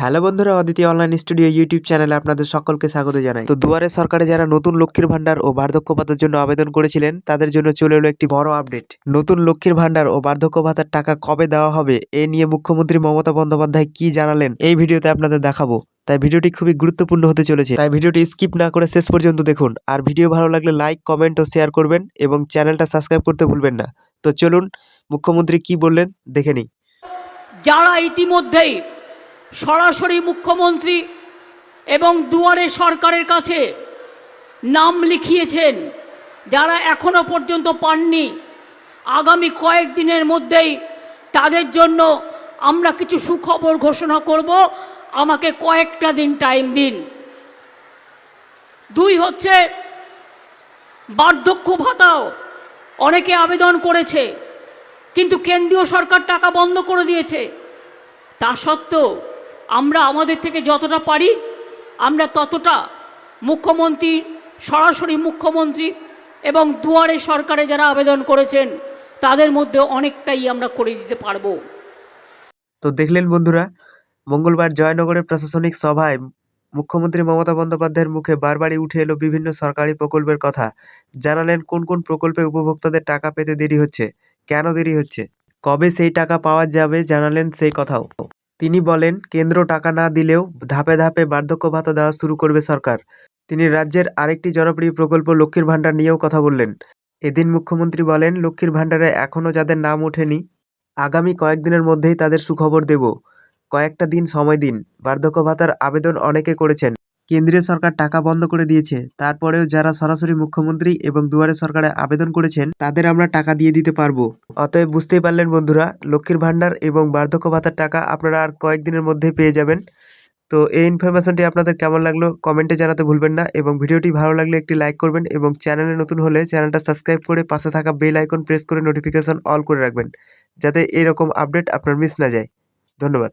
Hello বন্ধুরা, Aditi online studio YouTube চ্যানেলে আপনাদের সকলকে স্বাগত জানাই। তো দুয়ারে সরকারে যারা নতুন লক্ষ্মীর ভান্ডার ও বার্ধক্য ভাতার জন্য আবেদন করেছিলেন, তাদের জন্য চলে এলো একটি বড় আপডেট। নতুন লক্ষ্মীর ভান্ডার ও বার্ধক্য ভাতার টাকা কবে দেওয়া হবে, এ নিয়ে মুখ্যমন্ত্রী মমতা বন্দ্যোপাধ্যায় কি জানালেন, এই ভিডিওতে আপনাদের দেখাবো। তাই ভিডিওটি খুবই গুরুত্বপূর্ণ হতে চলেছে। তাই ভিডিওটি স্কিপ না করে শেষ পর্যন্ত দেখুন। আর ভিডিও ভালো লাগলে লাইক, কমেন্ট ও শেয়ার করবেন এবং চ্যানেলটা সাবস্ক্রাইব করতে ভুলবেন না। তো চলুন, মুখ্যমন্ত্রী কি বললেন, দেখে নিই। যারা ইতিমধ্যেই সরাসরি মুখ্যমন্ত্রী এবং দুয়ারে সরকারের কাছে নাম লিখিয়েছেন, যারা এখনও পর্যন্ত পাননি। আগামী কয়েকদিনের মধ্যেই তাদের জন্য আমরা কিছু সুখবর ঘোষণা করব। আমাকে কয়েকটা দিন টাইম দিন। দুই হচ্ছে, বার্ধক্য ভাতাও অনেকে আবেদন করেছে, কিন্তু কেন্দ্রীয় সরকার টাকা বন্ধ করে দিয়েছে। তা সত্ত্বেও আমরা আমাদের থেকে যতটা পারি, আমরা ততটা মুখ্যমন্ত্রী, সরাসরি মুখ্যমন্ত্রী এবং দুয়ারে সরকারে যারা আবেদন করেছেন, তাদের মধ্যে অনেকটাই আমরা করে দিতে পারব। তো দেখলেন বন্ধুরা, মঙ্গলবার জয়নগরের প্রশাসনিক সভায় মুখ্যমন্ত্রী মমতা বন্দ্যোপাধ্যায়ের মুখে বারবারই উঠে এলো বিভিন্ন সরকারি প্রকল্পের কথা। জানালেন কোন কোন প্রকল্পে উপভোক্তাদের টাকা পেতে দেরি হচ্ছে, কেন দেরি হচ্ছে, কবে সেই টাকা পাওয়া যাবে জানালেন সেই কথাও। তিনি বলেন, কেন্দ্র টাকা না দিলেও ধাপে ধাপে বার্ধক্য ভাতা দেওয়া শুরু করবে সরকার। তিনি রাজ্যের আরেকটি জনপ্রিয় প্রকল্প লক্ষ্মীর ভাণ্ডার নিয়েও কথা বললেন। এদিন মুখ্যমন্ত্রী বলেন, লক্ষ্মীর ভাণ্ডারে এখনও যাদের নাম ওঠেনি, আগামী কয়েকদিনের মধ্যেই তাদের সুখবর দেব। কয়েকটা দিন সময় দিন। বার্ধক্য ভাতার আবেদন অনেকে করেছেন। কেন্দ্রীয় সরকার টাকা বন্ধ করে দিয়েছে। তারপরেও যারা সরাসরি মুখ্যমন্ত্রী এবং দুয়ারে সরকারে আবেদন করেছেন, তাদের আমরা টাকা দিয়ে দিতে পারব। অতএব বুঝতেই পারলেন বন্ধুরা, লক্ষ্মীর ভাণ্ডার এবং বার্ধক্য ভাতার টাকা আপনারা আর কয়েকদিনের মধ্যে পেয়ে যাবেন। তো এই ইনফরমেশনটি আপনাদের কেমন লাগল কমেন্টে জানাতে ভুলবেন না এবং ভিডিওটি ভালো লাগলে একটি লাইক করবেন এবং চ্যানেলে নতুন হলে চ্যানেলটা সাবস্ক্রাইব করে পাশে থাকা বেল আইকন প্রেস করে নোটিফিকেশন অল করে রাখবেন, যাতে এরকম আপডেট আপনার মিস না যায়। ধন্যবাদ।